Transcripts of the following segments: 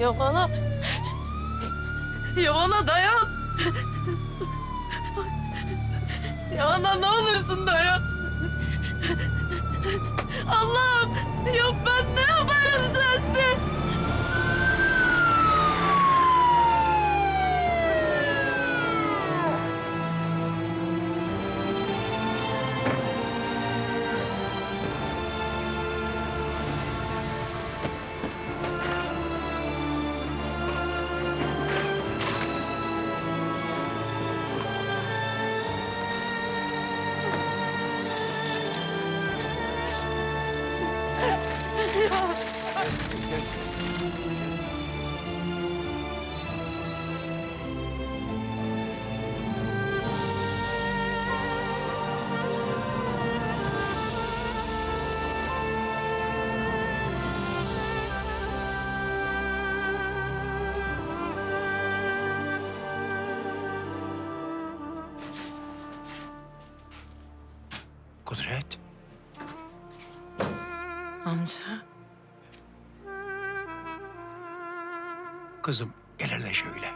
Yavana. Yavana dayan. Yavana ne olursun dayan. Allah'ım yok ben ne Kudret. Amca. Kızım gel hele şöyle.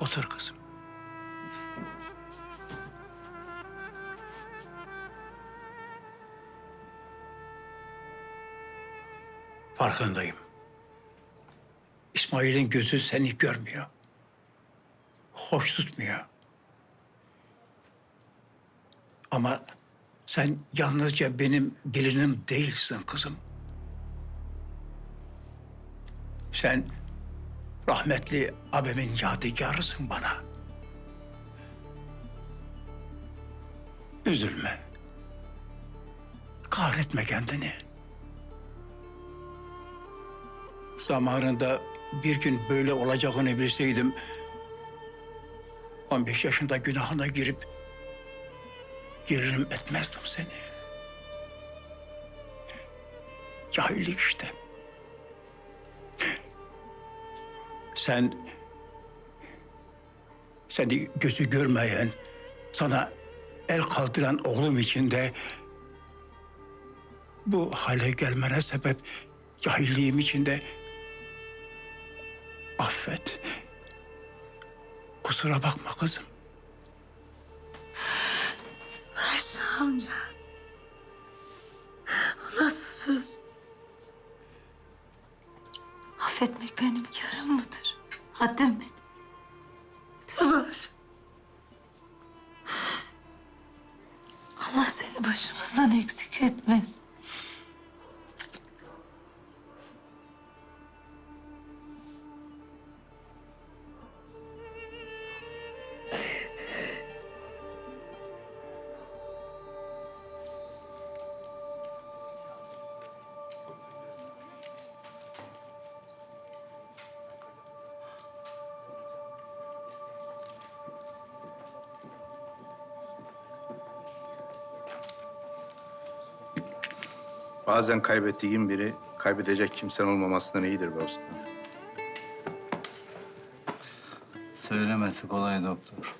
Otur kızım. Farkındayım. İsmail'in gözü seni görmüyor. Hoş tutmuyor. Ama sen yalnızca benim gelinim değilsin kızım. Sen rahmetli abimin yadigarısın bana. Üzülme. Kahretme kendini. Zamanında bir gün böyle olacağını bilseydim... ...15 yaşında günahına girip gerilim etmezdim seni. Cahillik işte. Sen seni gözü görmeyen, sana el kaldıran oğlum için de bu hale gelmene sebep cahilliğim için de affet. Kusura bakma kızım. Amca. Bu nasıl söz? Affetmek benim karım mıdır? Haddim mi? Tövbe Ayşe. Allah seni başımızdan eksik etmez. Bazen kaybettiğin biri kaybedecek kimsen olmamasından iyidir be usta. Söylemesi kolay doktor.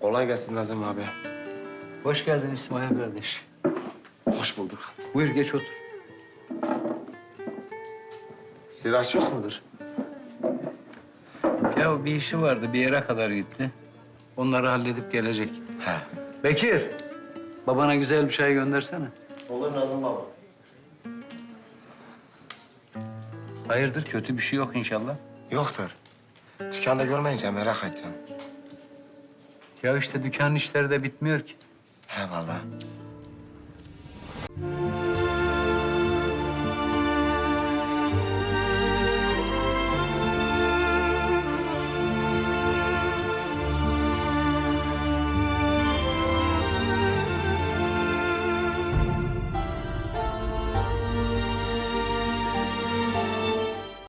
Kolay gelsin Nazım abi. Hoş geldin İsmail kardeş. Hoş bulduk. Buyur geç otur. Siraç yok mudur? Ya bir işi vardı bir yere kadar gitti. Onları halledip gelecek. He. Bekir, babana güzel bir çay göndersene. Olur Nazım baba. Hayırdır kötü bir şey yok inşallah. Yoktur. Dükkanda görmeyince merak ettim. Ya işte dükkan işleri de bitmiyor ki. He vallahi.